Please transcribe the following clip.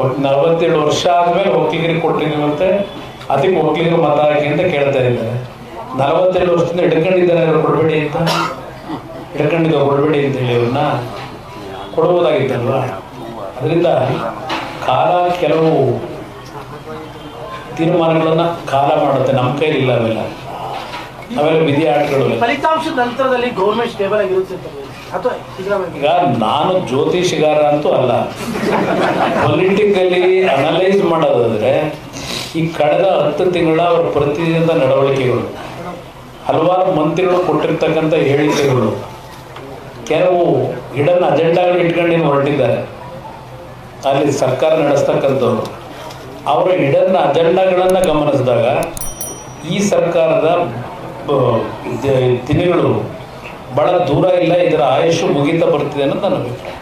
ನಲವತ್ತೇಳು ವರ್ಷ ಆದ್ಮೇಲೆ ಒಕ್ಕಲಿಗರಿಗೆ ಕೊಟ್ಟಿದ್ದೀವಂತೆ ಅದಕ್ಕೆ ಒಕ್ಕಲಿಗರು ಮತ ಹಾಕಿ ಅಂತ ಕೇಳ್ತಾ ಇದ್ದಾರೆ. ನಲವತ್ತೇಳು ವರ್ಷದಿಂದ ಹಿಡ್ಕೊಂಡಿದ್ದಾರೆ ಕೊಡಬೇಡಿ ಅಂತ. ಹಿಡ್ಕೊಂಡಿದ್ದ ಕೊಡಬೇಡಿ ಅಂತ ಹೇಳಿ ಅವ್ರನ್ನ ಕೊಡ್ಬೋದಾಗಿತ್ತಲ್ವಾ? ಅದರಿಂದ ಕಾಲ ಕೆಲವು ತೀರ್ಮಾನಗಳನ್ನ ಕಾಲ ಮಾಡುತ್ತೆ. ನಮ್ಮ ಕೈಲಿ ಇಲ್ಲ ಅವೆಲ್ಲ. ಅವೆಲ್ಲ ವಿಧಿ ಆಟಗಳು ಫಲಿತಾಂಶದ ನಂತರದಲ್ಲಿ ಗೌರ್ಮೆಂಟ್ ಸ್ಟೇಬಲ್ ಆಗಿರುತ್ತೆ. ಅಥವಾ ಈಗ ನಾನು ಜ್ಯೋತಿಷಿಗಾರ ಅಂತೂ ಅಲ್ಲ. ಪೊಲಿಟಿಕಲಿ ಅನಲೈಸ್ ಮಾಡೋದಾದ್ರೆ ಈ ಕಳೆದ ಹತ್ತು ತಿಂಗಳ ಅವರ ಪ್ರತಿದಿನದ ನಡವಳಿಕೆಗಳು ಹಲವಾರು ಮಂತ್ರಿಗಳು ಕೊಟ್ಟಿರ್ತಕ್ಕಂಥ ಹೇಳಿಕೆಗಳು ಕೆಲವು ಹಿಡನ್ ಅಜೆಂಡಾಗಳು ಇಟ್ಕೊಂಡು ಹೊರಟಿದ್ದಾರೆ. ಅಲ್ಲಿ ಸರ್ಕಾರ ನಡೆಸ್ತಕ್ಕಂಥವ್ರು. ಅವರ ಹಿಡನ್ ಅಜೆಂಡಾಗಳನ್ನು ಗಮನಿಸಿದಾಗ ಈ ಸರ್ಕಾರದ ದಿನಗಳು ಬಹಳ ದೂರ ಇಲ್ಲ ಇದರ ಆಯುಷು ಮುಗಿತಾ ಬರ್ತಿದೆ ಅನ್ನೋದು ನನ್ನ ಅಭಿಪ್ರಾಯ.